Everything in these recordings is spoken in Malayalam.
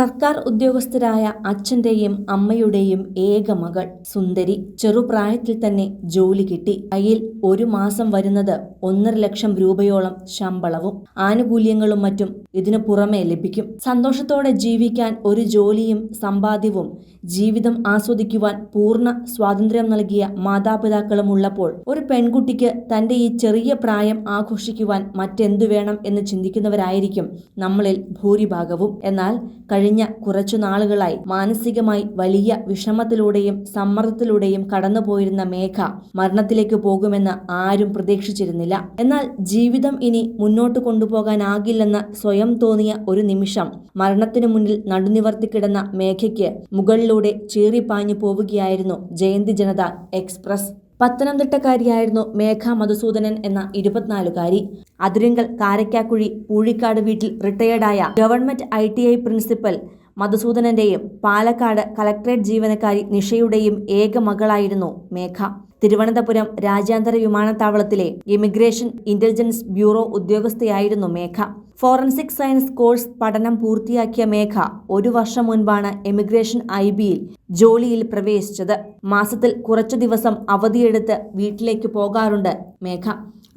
സർക്കാർ ഉദ്യോഗസ്ഥരായ അച്ഛന്റെയും അമ്മയുടെയും ഏക മകൾ സുന്ദരി ചെറുപ്രായത്തിൽ തന്നെ ജോലി കിട്ടി. കയ്യിൽ ഒരു മാസം വരുന്നത് ഒന്നര ലക്ഷം രൂപയോളം ശമ്പളവും ആനുകൂല്യങ്ങളും മറ്റും ഇതിനു പുറമെ ലഭിക്കും. സന്തോഷത്തോടെ ജീവിക്കാൻ ഒരു ജോലിയും സമ്പാദ്യവും ജീവിതം ആസ്വദിക്കുവാൻ പൂർണ സ്വാതന്ത്ര്യം നൽകിയ മാതാപിതാക്കളും ഉള്ളപ്പോൾ ഒരു പെൺകുട്ടിക്ക് തന്റെ ഈ ചെറിയ പ്രായം ആഘോഷിക്കുവാൻ മറ്റെന്തു വേണം എന്ന് ചിന്തിക്കുന്നവരായിരിക്കും നമ്മളിൽ ഭൂരിഭാഗവും. എന്നാൽ കഴിഞ്ഞ കുറച്ചു നാളുകളായി മാനസികമായി വലിയ വിഷമത്തിലൂടെയും സമ്മർദ്ദത്തിലൂടെയും കടന്നുപോയിരുന്ന മേഘ മരണത്തിലേക്ക് പോകുമെന്ന് ആരും പ്രതീക്ഷിച്ചിരുന്നില്ല. എന്നാൽ ജീവിതം ഇനി മുന്നോട്ട് കൊണ്ടുപോകാനാകില്ലെന്ന് സ്വയം തോന്നിയ ഒരു നിമിഷം മരണത്തിനു മുന്നിൽ നടുനിവർത്തി കിടന്ന മേഘയ്ക്ക് മുകളിലൂടെ ചീറിപ്പാഞ്ഞു പോവുകയായിരുന്നു ജയന്തി ജനത എക്സ്പ്രസ്. പത്തനംതിട്ടക്കാരിയായിരുന്നു മേഘ മധുസൂദനൻ എന്ന ഇരുപത്തിനാലുകാരി. അതിരിങ്കൽ കാരക്കാക്കുഴി പൂഴിക്കാട് വീട്ടിൽ റിട്ടയർഡായ government I T I principal മധുസൂദനന്റെയും Palakkad collectorate ജീവനക്കാരി നിഷയുടെയും ഏക മകളായിരുന്നു മേഘ. തിരുവനന്തപുരം രാജ്യാന്തര വിമാനത്താവളത്തിലെ ഇമിഗ്രേഷൻ ഇന്റലിജൻസ് ബ്യൂറോ ഉദ്യോഗസ്ഥയായിരുന്നു മേഘ. ഫോറൻസിക് സയൻസ് കോഴ്സ് പഠനം പൂർത്തിയാക്കിയ മേഘ ഒരു വർഷം മുൻപാണ് എമിഗ്രേഷൻ ഐ ബിയിൽ ജോലിയിൽ പ്രവേശിച്ചത്. മാസത്തിൽ കുറച്ചു ദിവസം അവധിയെടുത്ത് വീട്ടിലേക്ക് പോകാറുണ്ട് മേഘ.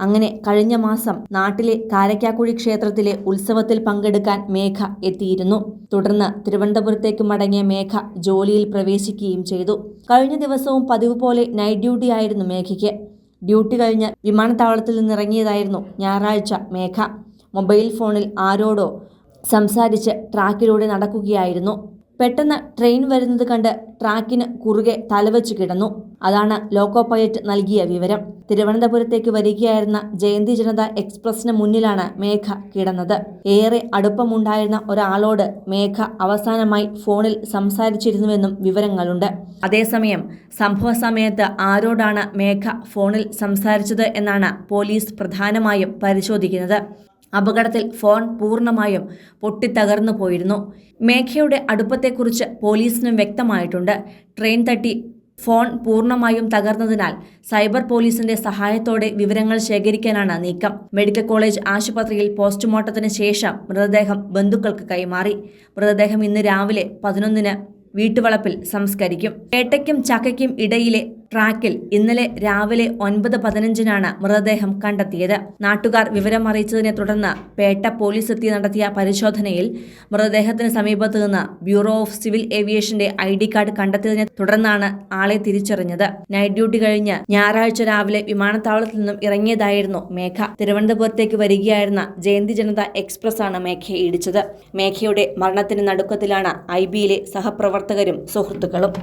അങ്ങനെ കഴിഞ്ഞ മാസം നാട്ടിലെ കാരക്കാക്കുഴി ക്ഷേത്രത്തിലെ ഉത്സവത്തിൽ പങ്കെടുക്കാൻ മേഘ എത്തിയിരുന്നു. തുടർന്ന് തിരുവനന്തപുരത്തേക്ക് മടങ്ങിയ മേഘ ജോലിയിൽ പ്രവേശിക്കുകയും ചെയ്തു. കഴിഞ്ഞ ദിവസവും പതിവ് പോലെ നൈറ്റ് ഡ്യൂട്ടി ആയിരുന്നു മേഘയ്ക്ക്. ഡ്യൂട്ടി കഴിഞ്ഞ് വിമാനത്താവളത്തിൽ നിന്നിറങ്ങിയതായിരുന്നു ഞായറാഴ്ച മേഘ. മൊബൈൽ ഫോണിൽ ആരോടോ സംസാരിച്ച് ട്രാക്കിലൂടെ നടക്കുകയായിരുന്നു. പെട്ടെന്ന് ട്രെയിൻ വരുന്നത് കണ്ട് ട്രാക്കിന് കുറുകെ തലവെച്ച് കിടന്നു. അതാണ് ലോക്കോ പൈലറ്റ് നൽകിയ വിവരം. തിരുവനന്തപുരത്തേക്ക് വരികയായിരുന്ന ജയന്തി ജനത എക്സ്പ്രസിന് മുന്നിലാണ് മേഘ കിടന്നത്. ഏറെ അടുപ്പമുണ്ടായിരുന്ന ഒരാളോട് മേഘ അവസാനമായി ഫോണിൽ സംസാരിച്ചിരുന്നുവെന്നും വിവരങ്ങളുണ്ട്. അതേസമയം സംഭവ സമയത്ത് ആരോടാണ് മേഘ ഫോണിൽ സംസാരിച്ചത് എന്നാണ് പോലീസ് പ്രധാനമായും പരിശോധിക്കുന്നത്. അപകടത്തിൽ ഫോൺ പൂർണമായും പൊട്ടിത്തകർന്നു പോയിരുന്നു. മേഘയുടെ അടുപ്പത്തെക്കുറിച്ച് പോലീസിനും വ്യക്തമായിട്ടുണ്ട്. ട്രെയിൻ തട്ടി ഫോൺ പൂർണമായും തകർന്നതിനാൽ സൈബർ പോലീസിന്റെ സഹായത്തോടെ വിവരങ്ങൾ ശേഖരിക്കാനാണ് നീക്കം. മെഡിക്കൽ കോളേജ് ആശുപത്രിയിൽ പോസ്റ്റ്മോർട്ടത്തിന് ശേഷം മൃതദേഹം ബന്ധുക്കൾക്ക് കൈമാറി. മൃതദേഹം ഇന്ന് രാവിലെ പതിനൊന്നിന് വീട്ടുവളപ്പിൽ സംസ്കരിക്കും. പേട്ടയ്ക്കും ചക്കയ്ക്കും ഇടയിലെ ട്രാക്കിൽ ഇന്നലെ രാവിലെ ഒൻപത് പതിനഞ്ചിനാണ് മൃതദേഹം കണ്ടെത്തിയത്. നാട്ടുകാർ വിവരം അറിയിച്ചതിനെ തുടർന്ന് പേട്ട പോലീസ് എത്തി നടത്തിയ പരിശോധനയിൽ മൃതദേഹത്തിന് സമീപത്തു നിന്ന് ബ്യൂറോ ഓഫ് സിവിൽ ഏവിയേഷന്റെ ഐ ഡി കാർഡ് കണ്ടെത്തിയതിനെ തുടർന്നാണ് ആളെ തിരിച്ചറിഞ്ഞത്. നൈറ്റ് ഡ്യൂട്ടി കഴിഞ്ഞ് ഞായറാഴ്ച രാവിലെ വിമാനത്താവളത്തിൽ നിന്നും ഇറങ്ങിയതായിരുന്നു മേഘ. തിരുവനന്തപുരത്തേക്ക് വരികയായിരുന്ന ജയന്തി ജനത എക്സ്പ്രസ് ആണ് മേഘയെ ഇടിച്ചത്. മേഘയുടെ മരണത്തിന് നടുക്കത്തിലാണ് ഐ ബിയിലെ സഹപ്രവർത്തകരും സുഹൃത്തുക്കളും.